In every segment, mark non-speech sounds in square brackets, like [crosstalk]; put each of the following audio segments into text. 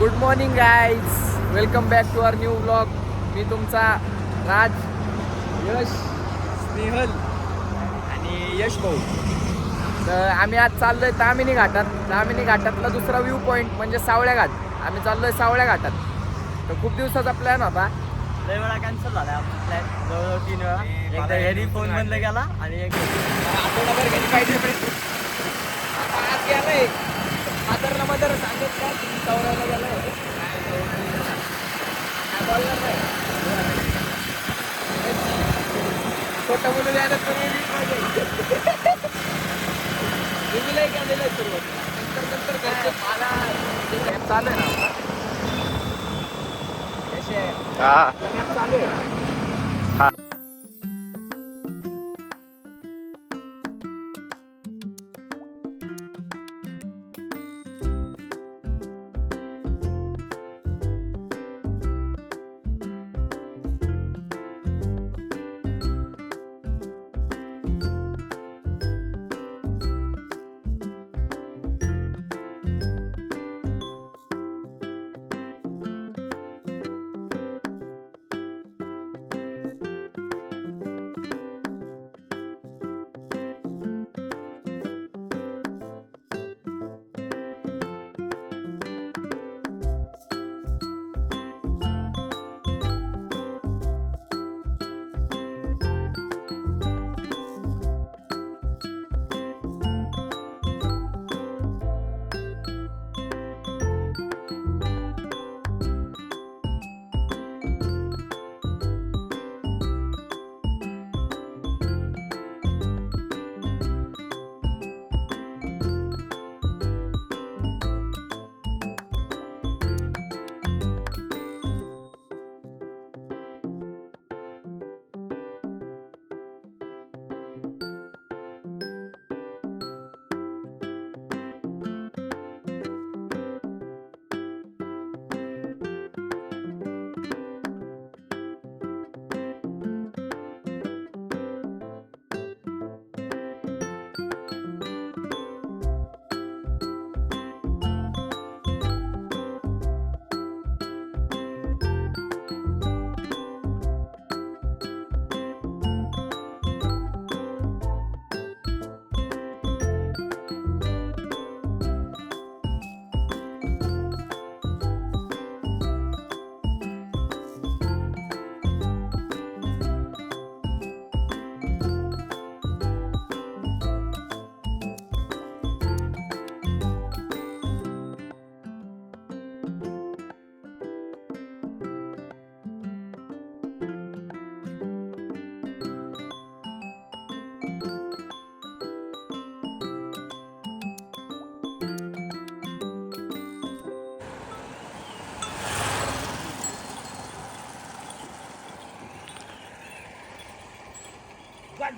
Good morning guys welcome back to our new blog मी तुमचा राज यश स्नेहल आणि यश भाऊ. तर आम्ही आज चाललोय तामिनी घाटात. तामिनी घाटातला दुसरा व्ह्यू पॉईंट म्हणजे सावळ्या घाट. आम्ही चाललोय सावळ्या घाटात. तर खूप दिवसाचा प्लॅन होता. लय वेळा कॅन्सल झाला आपला प्लॅन जवळजवळ तीन वेळा. एकदा घरी फोन बंद केला आणि एक आठवडाभर घरी पाहिजे आज गेलाय फादरला मदर सांगत का तुम्ही चौऱ्याला नाही छोटं मुलं द्यायला तुम्ही आलेलं आहे सुरुवातीला नंतर नंतर घरचे मला चालू आहे ना. कसे चालू आहे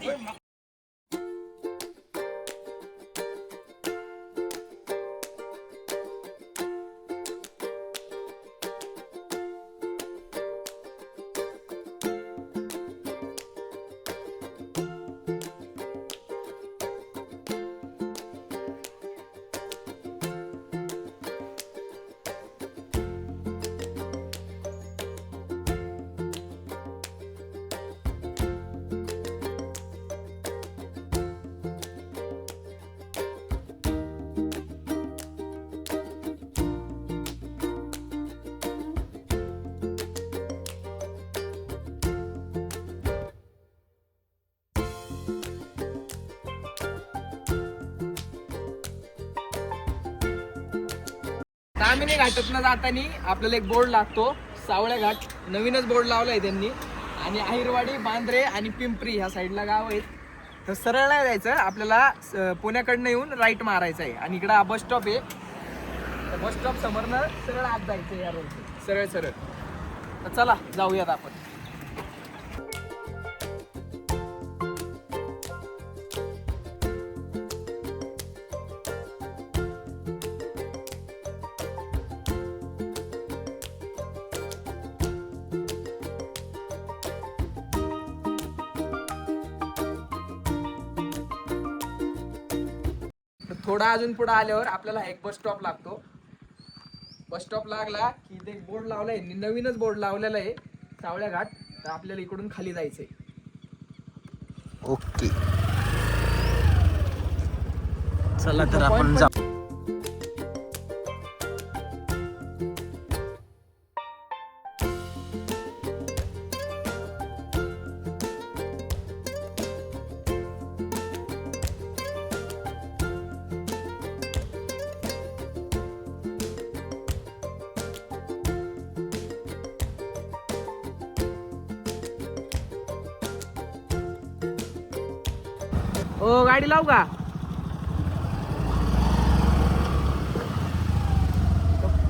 Oh my. तामिनी घाटातनं जाताना आपल्याला एक बोर्ड लागतो सावळ्या घाट. नवीनच बोर्ड लावलाय त्यांनी. आणि आहिरवाडी बांद्रे आणि पिंपरी ह्या साईडला गाव आहेत. तर सरळ नाही जायचं आपल्याला स- पुण्याकडनं येऊन राईट मारायचं आहे आणि इकडं बस स्टॉप आहे. बस स्टॉप समोरनं सरळ आत जायचं या रोड सरळ सरळ. तर चला जाऊयात आपण. थोडा अजून पुढे आल्यावर आपल्याला एक बस स्टॉप लागतो. बस स्टॉप लागला की इथे एक बोर्ड लावलाय. नवीनच बोर्ड लावलेला आहे. सावळ्या घाट. तर आपल्याला इकडून खाली जायचंय. ओके. चला तर आपण ओ गाडी लावू का?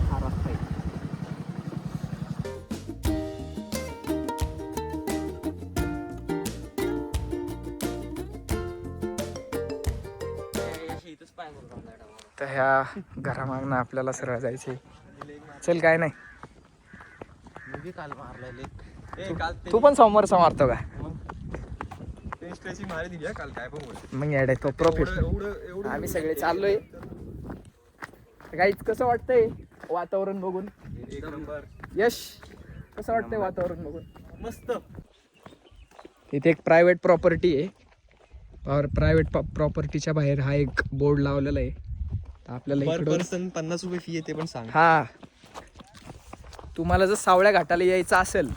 हा. तर ह्या घरामागनं आपल्याला सरळ जायचे चल काय नाही. काल मारलेले काल तू पण समोर मारतो का? ते स्ट्रेचिंग मारी दिली हा? काल काय पण बोल मग याड तो प्रोफेशनल एवढं एवढं आम्ही सगळे चाललोय. काहीच कसं वाटतंय वातावरण बघून? एक नंबर. यश कसं वाटतंय वातावरण बघून? मस्त. इथे एक प्रायव्हेट प्रॉपर्टी आहे. और प्रायव्हेट प्रॉपर्टीच्या बाहेर हा एक बोर्ड लावलेला आहे. तर आपल्याला पर इकडून पर्सन पन्नास रुपये फी आहे ते पण सांग. हा. तुम्हाला जर सावळ्या घाटाला यायचं असेल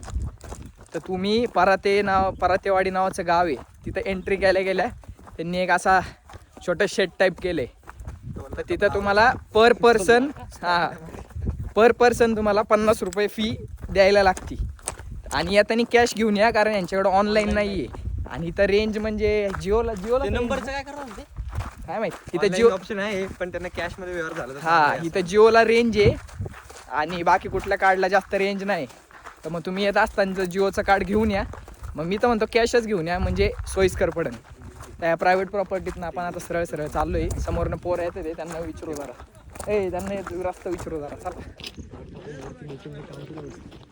तर तुम्ही पराते नाव परातेवाडी नावाचं गाव आहे. तिथं एंट्री केल्या गेल्या. त्यांनी एक असा छोटं शेड टाईप केलंय. तर तिथं तुम्हाला पर पर्सन हा पर पर्सन तुम्हाला पन्नास रुपये फी द्यायला लागती आणि येताना कॅश घेऊन या कारण यांच्याकडे ऑनलाईन नाही आहे आणि इथं रेंज म्हणजे जिओला जिओला नंबरचं काय करणार काय माहिती? इथं जिओ ऑप्शन आहे पण त्यांना कॅशमध्ये व्यवहार झाला हा इथं जिओला रेंज आहे. आणि बाकी कुठल्या कार्डला जास्त रेंज नाही. तर मग तुम्ही येत असताना जिओचं कार्ड घेऊन या. मग मी तर म्हणतो कॅशच घेऊन या म्हणजे सोयीस्कर पडेल त्या प्रायव्हेट प्रॉपर्टीतनं आपण आता सरळ सरळ चाललो आहे समोरनं पोर येते ते त्यांना विचारू जरा. ए त्यांना एक रस्ता विचारू जरा चला.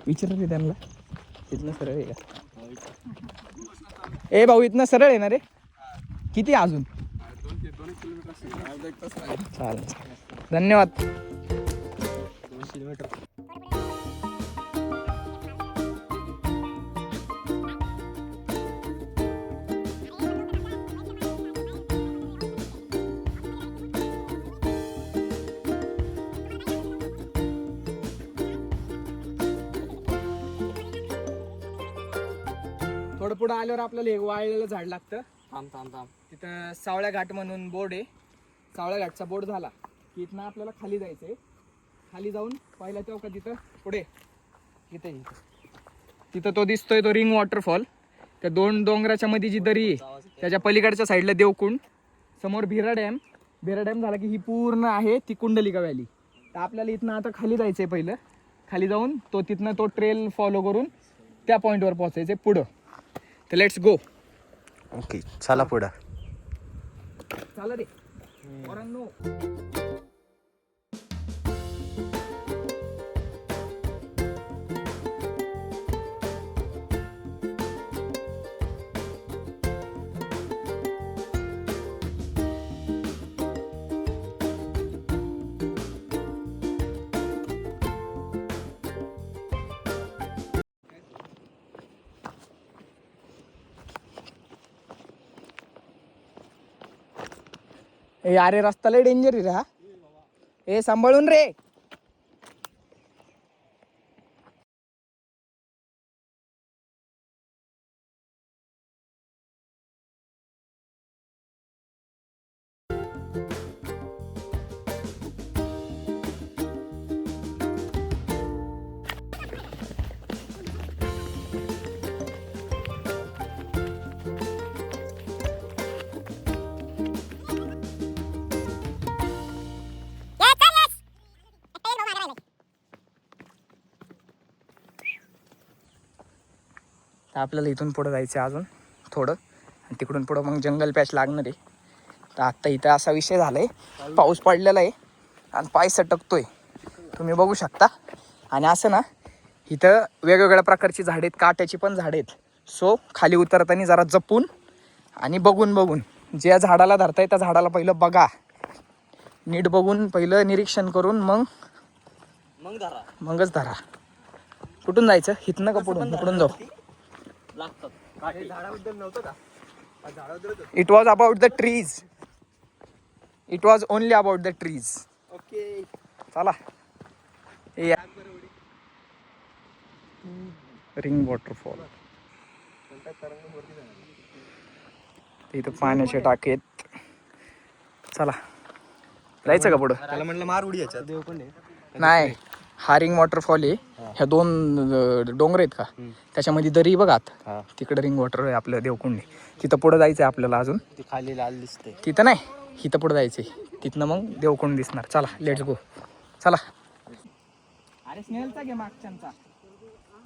विचारू रे त्यांना. इथनं सरळ आहे का ए भाऊ इथनं सरळ आहे ना रे. किती आहे अजून? चालेल. धन्यवाद. थोडं पुढं आल्यावर आपल्याला एक वाळलेलं झाड लागतं. थांब थांब थांब. तिथं सावळ्या घाट म्हणून बोर्ड आहे. सावळ्या घाटचा बोर्ड झाला की इथनं आपल्याला खाली जायचं आहे खाली जाऊन पहिला चौका तिथं पुढे. इथे इथं. तिथं तो दिसतोय तो रिंग वॉटरफॉल. त्या दोन डोंगराच्या मध्ये जी दरी आहे त्याच्या पलीकडच्या साईडला देवकुंड. समोर भिरा डॅम. भिरा डॅम झाला की ही पूर्ण आहे ती कुंडलिका व्हॅली. तर आपल्याला इथनं आता खाली जायचं आहे पहिलं. खाली जाऊन तो तिथनं तो ट्रेल फॉलो करून त्या पॉईंटवर पोहोचायचं आहे पुढं. तर लेट्स गो ओके चला पुढं चाल रे ए अरे रस्ता लय डेंजर रे हा. ए सांभाळून रे. आपल्याला इथून पुढं जायचं आहे अजून थोडं. आणि तिकडून पुढं मग जंगल पॅच लागणार आहे. तर आत्ता इथं असा विषय झाला आहे पाऊस पडलेला आहे आणि पाय सटकतोय. तुम्ही बघू शकता. आणि असं ना इथं वेगवेगळ्या प्रकारची झाडे आहेत काट्याची पण झाडे आहेत. सो खाली उतरताना जरा जपून आणि बघून बघून. ज्या झाडाला धरताय त्या झाडाला पहिलं बघा. नीट बघून पहिलं निरीक्षण करून मग मग धरा. मगच धरा. कुठून जायचं? हिथनं का पुढून? इकडून जाऊ. लागतात. काठी. झाडाबद्दल नव्हतं का? हा झाडाबद्दलच होतं. It was about the trees it was only about the trees okay. चला. रिंग वॉटरफॉल इथं पाण्याचे टाकेत चला. जायचं का पुढं? त्याला म्हणलं मार उडी याच्यात. देव पण नाही. हा रिंग वॉटरफॉल आहे. ह्या दोन अं, डोंगर आहेत का? त्याच्यामध्ये दरी बघात हा. तिकडे रिंग वॉटर आहे आपलं देवकुंडी. तिथं पुढं जायचं आहे आपल्याला अजून. ती खाली लाल दिसते तिथं नाही इथं पुढं जायचंय. तिथनं मग देवकुंड दिसणार. चला लेट्स गो चला. अरे स्नेहलचा घे मागच्यांचा.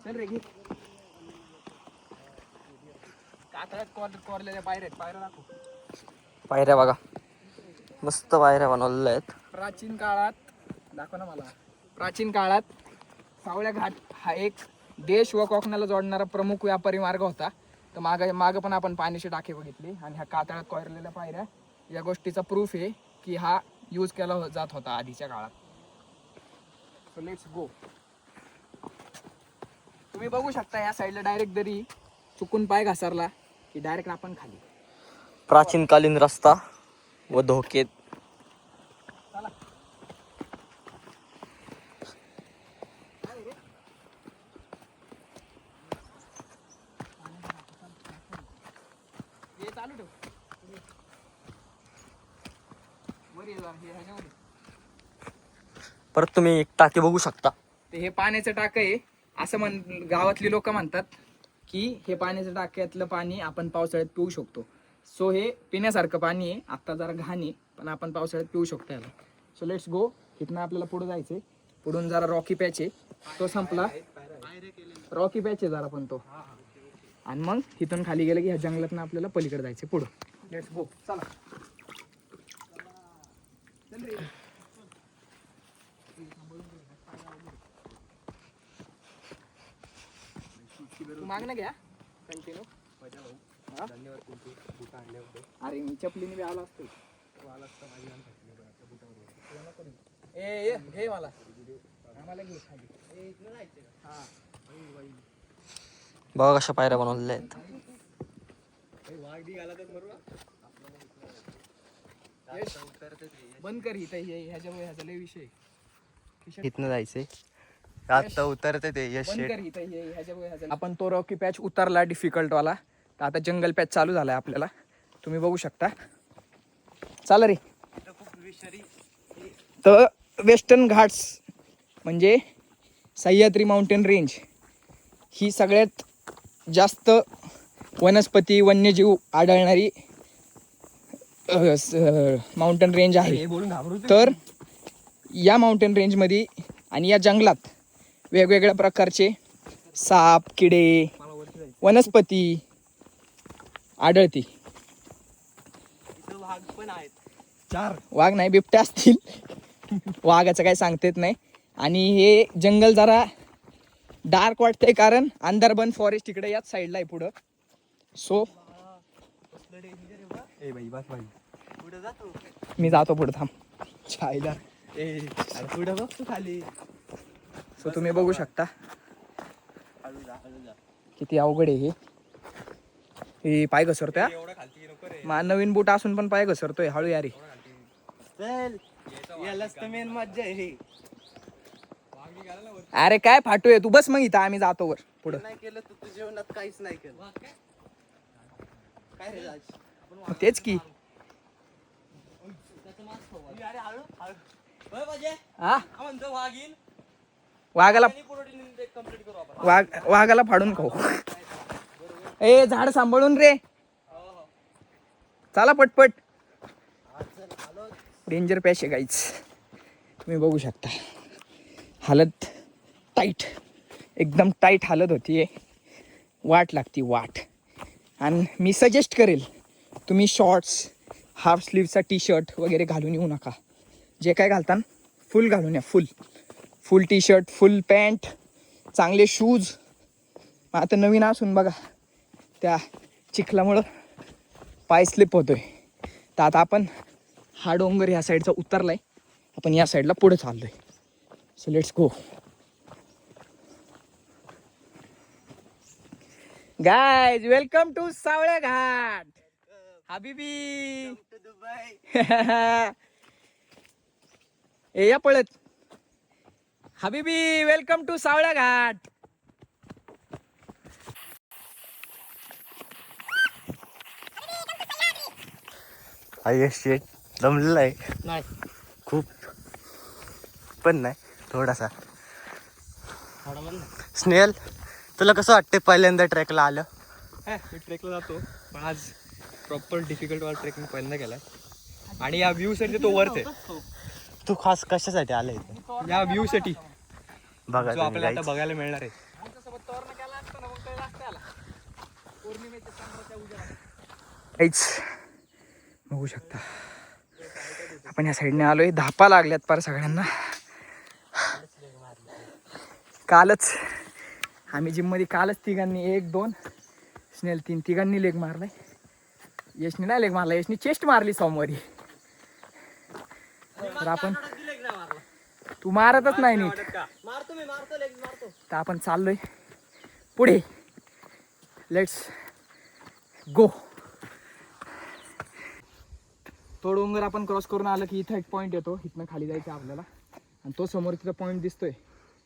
चल रे घे. कातळ्यात कॉर कॉरलेल्या पायऱ्या आहेत. पायऱ्या दाखव. पायऱ्या बघा. मस्त पायऱ्या बनवलेल्या आहेत. प्राचीन काळात दाखव ना मला. प्राचीन काळात सावळ्या घाट हा एक देश व कोकणाला जोडणारा प्रमुख व्यापारी मार्ग होता. तर माग मागं पण आपण पाण्याची टाके बघितली आणि ह्या कातळात कोरलेल्या पायऱ्या. या गोष्टीचा प्रूफ आहे की हा यूज केला हो- जात होता आधीच्या काळात. सो लेट्स गो तुम्ही बघू शकता या साईडला डायरेक्ट दरी चुकून पाय घसरला की डायरेक्ट आपण खाली. प्राचीनकालीन रस्ता व धोके चला हे चालू ठेव वर ये जरा, हे ह्याच्यावर ये. परत तुम्ही एक टाकी बघू शकता. ते हे पाण्याचं टाक आहे. असं म्हण गावातली लोक म्हणतात की हे पाण्याचं टाक्यातलं पाणी आपण पावसाळ्यात पिऊ शकतो. सो हे पिण्यासारखं पाणी आहे. आत्ता जरा घाण आहे पण आपण पावसाळ्यात पिऊ शकतो याला. सो लेट्स गो इथनं आपल्याला पुढे जायचंय. पुढून जरा रॉकी पॅच आहे. तो संपला. रॉकी पॅच आहे जरा पण तो. आणि मग इथून खाली गेलं की ह्या जंगलातनं आपल्याला पलीकडे जायचं पुढं. लेट्स गो चला चल रे. तू मागणं घ्या. कंटिन्यू अरे मी चपलीने बी आलो असतो. ए ये घे मला. आम्हाला घे. खाली ए, इकडं जायचं का? हा. बघा कशा पायऱ्या बनवलेल्या आहेत. बंद कर इथं. हे ह्याच्यामुळे ह्याचा लय विषय. इथनं जायचंय. आता उतरते ते यश शेट आपण तो रॉकी पॅच उतरला डिफिकल्ट वाला तर आता जंगल पॅच चालू झालाय आपल्याला. तुम्ही बघू शकता. चाला रे. तर वेस्टर्न घाट्स म्हणजे सह्याद्री माउंटेन रेंज ही सगळ्यात जास्त वनस्पती वन्यजीव आढळणारी माउंटेन रेंज आहे. बोलून घाबरू तर या माउंटेन रेंजमध्ये आणि या जंगलात वेगवेगळ्या प्रकारचे साप किडे वनस्पती आढळती. पण आहेत चार. वाघ नाही बिबट्या असतील. वाघाचं काही सांगता येत नाही. आणि हे जंगल जरा डार्क वाटतंय कारण अंदरबन फॉरेस्ट इकडे याच साईडला आहे पुढं. सो ए बाई बस बाई. पुढे जातो मी जातो पुढं थांब. छायला ए पुढं बघ तू खाली. सो तुम्ही बघू शकता. किती अवघड आहे हे. पाय घसरतोय मा नवीन बूट असून पण पाय घसरतोय हळू यारी अरे काय फाटू आहे तू बस मग इथं आम्ही जातो वर पुढं. काहीच नाही केलं. तेच की. हा? वाघाला वाघ वाघाला फाडून खाऊ. ए झाड सांभाळून रे. चला पटपट. डेंजर पॅश आहे काहीच तुम्ही बघू शकता. हालत टाईट एकदम टाईट हालत होती वाट लागती वाट. आणि मी सजेस्ट करेल तुम्ही शॉर्ट्स हाफ स्लीवचा टी शर्ट वगैरे घालून येऊ नका. जे काय घालतान फुल घालून या full full T shirt full pant चांगले शूज. आता नवीन असून बघा त्या चिखलामुळं पाय स्लिप होतोय. तर आता आपण हा डोंगर ह्या साईडचा उतरलाय. आपण या साईडला पुढे चाललोय. So let's go guys welcome to Savale Ghat. हबीबी [laughs] ए या पळत. हबीबी वेलकम टू सावळा घाट. आय शेट जमलेला आहे. नाही. खूप. पण नाही थोडासा. स्नेहल तुला कसं वाटते पहिल्यांदा ट्रॅकला आलं? मी ट्रेकला जातो पण आज प्रॉपर डिफिकल्ट वाला ट्रेक मी पहिल्यांदा केलाय. आणि या व्ह्यू साठी तो वर्थ आहे. तू खास कशासाठी आलं इथे? या व्ह्यू साठी बघा जो तुम्ही आपल्याला आता guys. बघायला मिळणार आहे. काहीच बघू शकता. आपण या साईडने आलोय. धापा लागल्यात पार सगळ्यांना. कालच आम्ही जिममध्ये कालच तिघांनी एक दोन स्नेल तीन तिघांनी लेग मारलाय. यशनी नाही लेग मारला यशनी चेस्ट मारली सोमवारी. तर आपण तू मारतच नाही नीट. मारतो मी मारतो लेग मारतो. तर आपण चाललोय. पुढे. लेट्स गो तो डोंगर आपण क्रॉस करून आलं की इथं एक पॉईंट येतो. इथनं खाली जायचं आपल्याला. आणि तो समोर तिथं पॉईंट दिसतोय.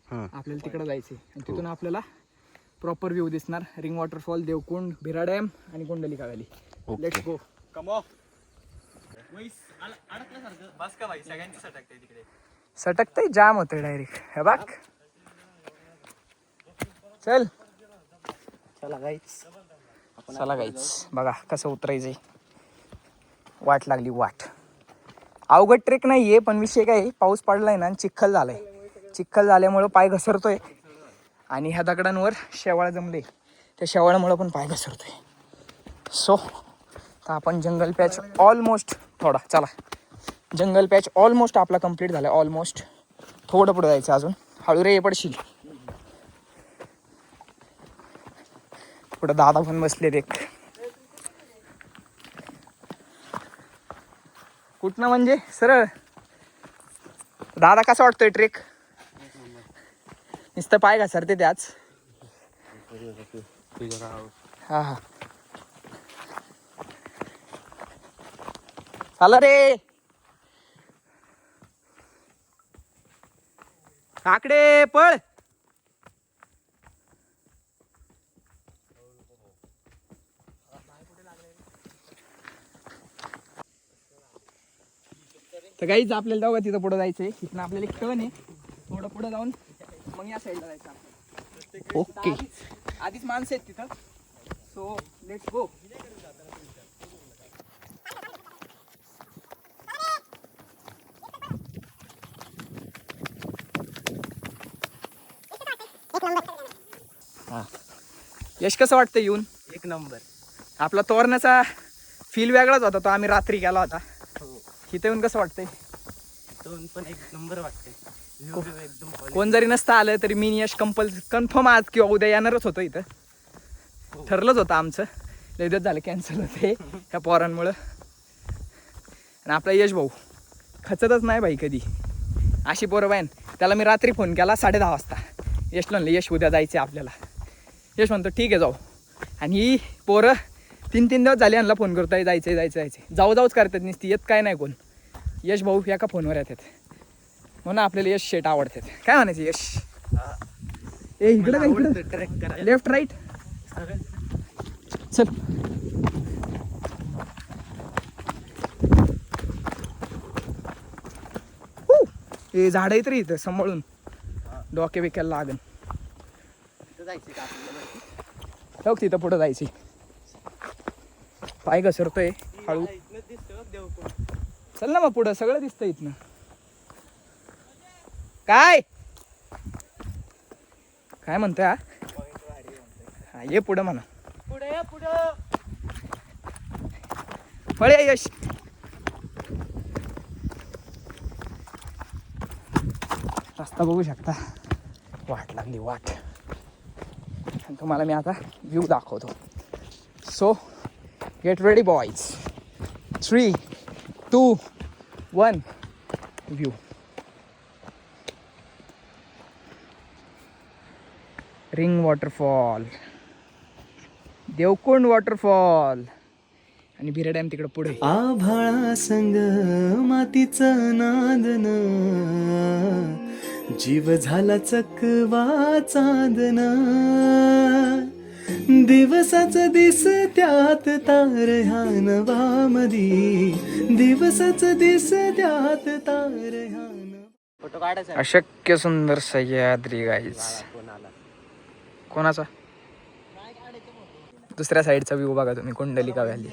आपल्याला तिकडे जायचंय. आणि तिथून आपल्याला प्रॉपर व्ह्यू दिसणार. Ring waterfall Devkund Bhira dam आणि Kundalika valley. Let's go come off बस का भाई सगळ्यांची सटकते तिकडे जाम होतंय डायरेक्ट हे बघ. चल. चला गाईच चला गाईच बघा कसं उतरायचंय. वाट लागली वाट. अवघड ट्रेक नाहीये पण विषय काय आहे, पाऊस पडलाय ना चिखल झालाय. चिखल झाल्यामुळं पाय घसरतोय. आणि ह्या दगडांवर शेवाळ जमले. त्या शेवाळामुळं पण पाय घसरतोय. सो तर आपण जंगल पॅच ऑलमोस्ट थोडा चला. जंगल पॅच ऑलमोस्ट आपला कंप्लीट झाला ऑलमोस्ट थोडं पुढं जायचं अजून. हळू रे पडशील. पुढं दादा पण बसले एक कुठनं म्हणजे? सरळ. दादा कसा वाटतोय ट्रेक नुसतं पाय घसरते त्याच. हा हा. चला रे. आकडे पळ. तर काहीच आपल्याला जाऊ तिथं पुढे जायचंय. इथनं आपल्याला एक टर्न आहे. थोडं पुढे जाऊन मग या साईडला जायचं. ओके आधीच- आधीच माणसं आहेत तिथं. सो लेट्स गो यश कसं वाटतं येऊन? एक नंबर. आपला तोरण्याचा फील वेगळाच होता तो आम्ही रात्री गेला होता. इथं येऊन कसं वाटतंय? दोन पण एक नंबर वाटते. कोण जरी नसतं आलं तरी मी यश कंपल कन्फर्म आज किंवा उद्या येणारच होतं इथं. ठरलंच होतं आमचं. दिवस झालं कॅन्सल होते ह्या पोरांमुळं. आणि आपला यश भाऊ खचतच नाही भाई कधी. अशी पोरं बाईन त्याला मी रात्री फोन केला साडे दहा वाजता. यश म्हणलं यश उद्या जायचं आपल्याला. यश म्हणतो ठीक आहे जाऊ. आणि ही पोरं तीन तीन दिवस झाले यांना फोन करतोय जायचं जायचं जायचं जाऊ जाऊच करतात नुसती येत काय नाही कोण. यश भाऊ एका फोनवर येतात. म्हणून आपल्याला यश शेट आवडतात. काय म्हणायचं यश? ए इकडं का लेफ्ट राईट चल. ए झाड आहे तरी इथं सांभाळून. डोके बिक्याला लागन. जायचं का बघ तिथं पुढं जायची. पाय घसरतोय हळू. चल ना मग पुढं सगळं दिसतं इथनं. काय? काय म्हणतोय हा? हा ये पुढं म्हणा. पुढे पुढं. पळे यश. रस्ता बघू शकता. वाट लागली वाट. तुम्हाला मी आता व्ह्यू दाखवतो so get ready boys three two one view ring waterfall Devkund waterfall आणि भिरे डॅम तिकडे पुढे. आभाळा संग मातीचं नादन जीव झाला चकवा चांदन दिवसाच दिस त्यात तार ह्या नवामदी दिवसाच दिस त्यात तार ह्या अशक्य सुंदर सह्याद्री गाईज कोणाचा? दुसऱ्या साईडचा व्ह्यू बघा तुम्ही कुंडलिका व्हॅली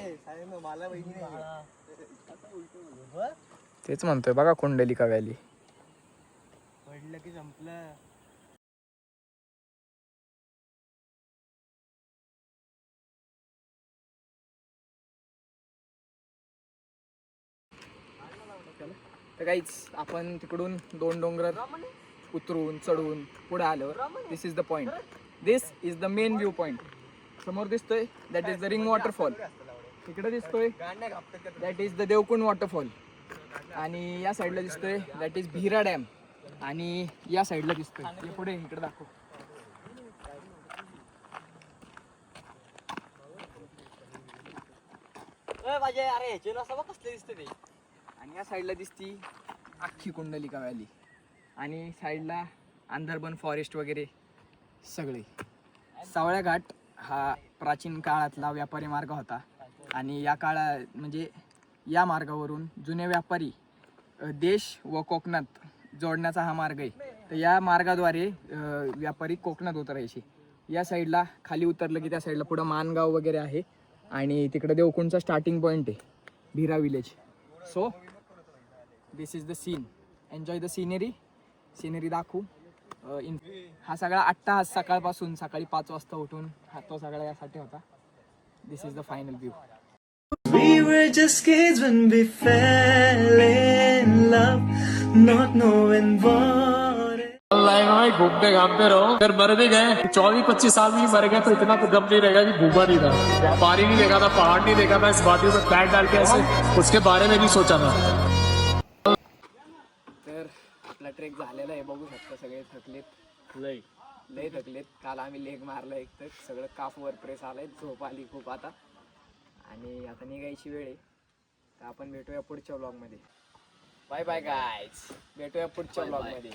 तेच म्हणतोय बघा कुंडलिका व्हॅली पडलं की संपलं. तर काहीच आपण तिकडून दोन डोंगर उतरून चढून पुढे आलो this is the point this is the main view point समोर दिसतोय that is the ring waterfall तिकडे दिसतोय that is the Devkund waterfall आणि या साईडला दिसतोय दॅट इज भिरा डॅम आणि या साईडला दिसतोय. पुढे इकडे दाखव. अरे कसले दिसते आणि या साईडला दिसती अख्खी कुंडलिका व्हॅली आणि साईडला अंदरबन फॉरेस्ट वगैरे सगळे. सावळ्या घाट हा प्राचीन काळातला व्यापारी मार्ग होता. आणि या काळा म्हणजे या मार्गावरून जुने व्यापारी देश व कोकणात जोडण्याचा हा मार्ग आहे. तर या मार्गाद्वारे व्यापारी कोकणात उतरायचे. या साईडला खाली उतरलं की त्या साईडला पुढं मानगाव वगैरे आहे. आणि तिकडे देवकुंडचा स्टार्टिंग पॉईंट आहे Bhira village so this is the scene enjoy the scenery scenery दाखवू. इन हा सगळा आठ तास सकाळपासून सकाळी पाच वाजता उठून हा तो सगळा यासाठी होता. This is the final view We were just kids when we fell in love, not knowing what घूमते घामते रहो। अगर मर भी गए। चौबीस पच्चीस साल में मर गए तो इतना तो दम नहीं रहेगा कि घूमा नहीं था। पानी नहीं देखा था पहाड़ नहीं देखा था इस वादी में पैर डाल के ऐसे उसके बारे में भी सोचा था। तर आपला ट्रेक झालेला आहे बघू शकता सगळे थकलेत. लय लय थकलेत. काल आम्ही लेग मारला एक तर सगळं काफवर प्रेस आलाय झोप आली खूप आता. आणि आता निघायची वेळ आहे. तर आपण भेटूया पुढच्या ब्लॉगमध्ये बाय बाय गायज भेटूया पुढच्या ब्लॉगमध्ये